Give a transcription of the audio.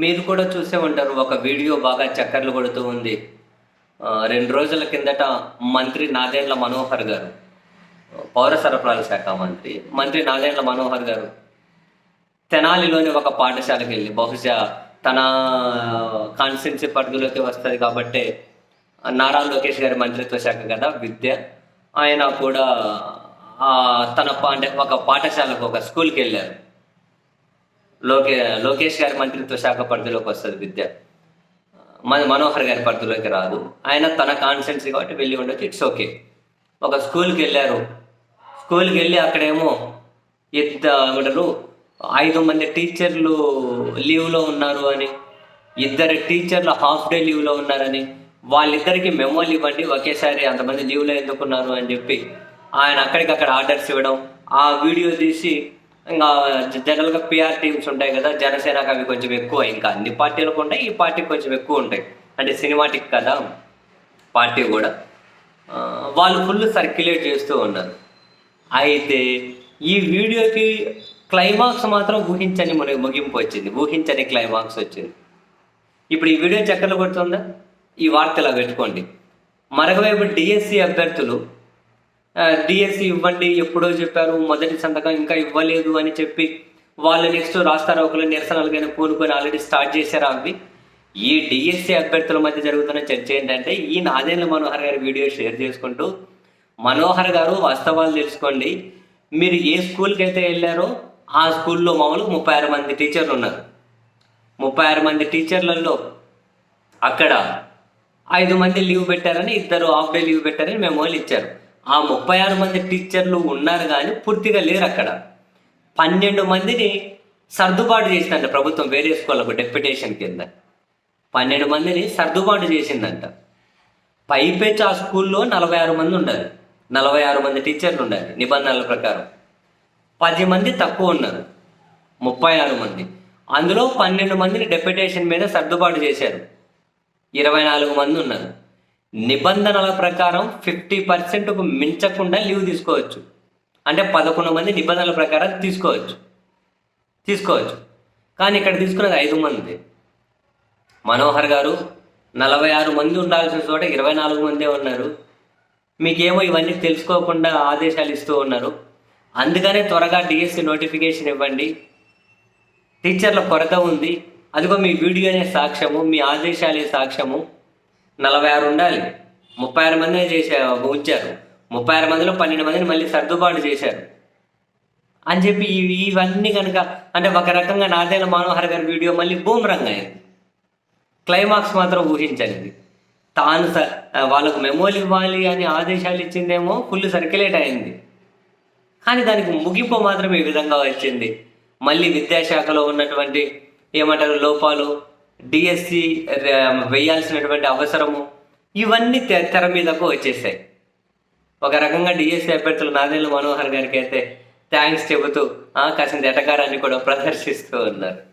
మీరు కూడా చూసే ఉంటారు ఒక వీడియో బాగా చక్కర్లు కొడుతూ ఉంది. రెండు రోజుల కిందట మంత్రి నాదేండ్ల మనోహర్ గారు పౌర సరఫరాల శాఖ మంత్రి మంత్రి నాదేండ్ల మనోహర్ గారు తెనాలిలోని ఒక పాఠశాలకు వెళ్ళి బహుశా తన కాన్స్టిట్యున్సీ పరిధిలోకి వస్తుంది కాబట్టి నారా లోకేష్ గారి మంత్రిత్వ శాఖ కదా విద్య. ఆయన కూడా తన అంటే ఒక పాఠశాలకు ఒక స్కూల్కి వెళ్ళారు. లోకే లోకేష్ గారి మంత్రిత్వ శాఖ పరిధిలోకి వస్తుంది విద్య. మన మనోహర్ గారి పరిధిలోకి రాదు. ఆయన తన కాన్సెన్సీ కాబట్టి వెళ్ళి ఉండొచ్చు. ఇట్స్ ఓకే ఒక స్కూల్కి వెళ్ళారు. స్కూల్కి వెళ్ళి అక్కడేమో ఇద్దరు ఐదు మంది టీచర్లు లీవ్లో ఉన్నారు అని ఇద్దరు టీచర్లు హాఫ్ డే లీవ్లో ఉన్నారని వాళ్ళిద్దరికి మెమోలు ఇవ్వండి. ఒకేసారి అంతమంది లీవ్లో ఎందుకున్నారు అని చెప్పి ఆయన అక్కడికక్కడ ఆర్డర్స్ ఇవ్వడం ఆ వీడియో తీసి ఇంకా జనరల్గా పిఆర్ టీమ్స్ ఉంటాయి కదా జనసేనకు అవి కొంచెం ఎక్కువ ఇంకా అన్ని పార్టీలకు ఉంటాయి ఈ పార్టీకి కొంచెం ఎక్కువ ఉంటాయి. అంటే సినిమాటిక్ కదా పార్టీ కూడా. వాళ్ళు ఫుల్ సర్క్యులేట్ చేస్తూ ఉన్నారు. అయితే ఈ వీడియోకి క్లైమాక్స్ మాత్రం ఊహించని మనకి ముగింపు వచ్చింది. ఊహించని క్లైమాక్స్ వచ్చింది. ఇప్పుడు ఈ వీడియో చక్కర్లు కొడుతుందా? ఈ వార్తలా పెట్టుకోండి. మరొకవైపు డిఎస్సి అభ్యర్థులు డిఎస్సి ఇవ్వండి ఎప్పుడో చెప్పారు మొదటి సంతకం ఇంకా ఇవ్వలేదు అని చెప్పి వాళ్ళు నెక్స్ట్ రాస్తారోకులు నిరసనలకైనా పూనుకొని ఆల్రెడీ స్టార్ట్ చేశారు అవి. ఈ డిఎస్సి అభ్యర్థుల మధ్య జరుగుతున్న చర్చ ఏంటంటే ఈ నాదేంద్ర మనోహర్ గారి వీడియో షేర్ చేసుకుంటూ మనోహర్ గారు వాస్తవాలు తెలుసుకోండి. మీరు ఏ స్కూల్కి అయితే వెళ్ళారో ఆ స్కూల్లో మామూలు ముప్పై ఆరు మంది టీచర్లు ఉన్నారు. ముప్పై ఆరు మంది టీచర్లలో అక్కడ ఐదు మంది లీవ్ పెట్టారని ఇద్దరు హాఫ్ డే లీవ్ పెట్టారని మెమోలు ఇచ్చారు. ఆ ముప్పై ఆరు మంది టీచర్లు ఉన్నారు కానీ పూర్తిగా లేరు అక్కడ. పన్నెండు మందిని సర్దుబాటు చేసిందంట ప్రభుత్వం వేరే స్కూళ్ళకు డెప్యుటేషన్ కింద. పన్నెండు మందిని సర్దుబాటు చేసిందంట. పైపెచ్ ఆ స్కూల్లో నలభై ఆరు మంది ఉండాలి నలభై ఆరు మంది టీచర్లు ఉండాలి నిబంధనల ప్రకారం. పది మంది తక్కువ ఉన్నారు. ముప్పై ఆరు మంది. అందులో పన్నెండు మందిని డెప్యుటేషన్ మీద సర్దుబాటు చేశారు. ఇరవై నాలుగు మంది ఉన్నారు. నిబంధనల ప్రకారం ఫిఫ్టీ పర్సెంట్కు మించకుండా లీవ్ తీసుకోవచ్చు. అంటే పదకొండు మంది నిబంధనల ప్రకారం తీసుకోవచ్చు. తీసుకోవచ్చు. కానీ ఇక్కడ తీసుకున్నది ఐదు మంది. మనోహర్ గారు నలభై ఆరు మంది ఉండాల్సిన చోట ఇరవై నాలుగు మందే ఉన్నారు. మీకేమో ఇవన్నీ తెలుసుకోకుండా ఆదేశాలు ఇస్తూ ఉన్నారు. అందుకనే త్వరగా డిఎస్సి నోటిఫికేషన్ ఇవ్వండి. టీచర్ల కొరత ఉంది. అదిగో మీ వీడియోనే సాక్ష్యము మీ ఆదేశాలే సాక్ష్యము. నలభై ఆరు ఉండాలి. ముప్పై ఆరు మంది చేసే ఉంచారు ముప్పై ఆరు మందిలో పన్నెండు మందిని మళ్ళీ సర్దుబాటు చేశారు. అని చెప్పి ఇవన్నీ కనుక అంటే ఒక రకంగా నాదేల మనోహర్ గారి వీడియో మళ్ళీ బూమ్ అయింది. క్లైమాక్స్ మాత్రం ఊహించనిది తాను స- వాళ్ళకు మెమోలు ఇవ్వాలి అని ఆదేశాలు ఇచ్చిందేమో ఫుల్ సర్క్యులేట్ అయింది. కానీ దానికి ముగింపు మాత్రం ఈ విధంగా వచ్చింది. మళ్ళీ విద్యాశాఖలో ఉన్నటువంటి ఏమంటారు లోపాలు డిఎస్సి వేయాల్సినటువంటి అవసరము ఇవన్నీ తె- తెర మీదకు వచ్చేసాయి. ఒక రకంగా డిఎస్సి అభ్యర్థులు నాదేళ్ళ మనోహర్ గారికి అయితే థ్యాంక్స్ చెబుతూ ఆ, కాసింత ఎటకారాన్ని కూడా ప్రదర్శిస్తూ ఉన్నారు.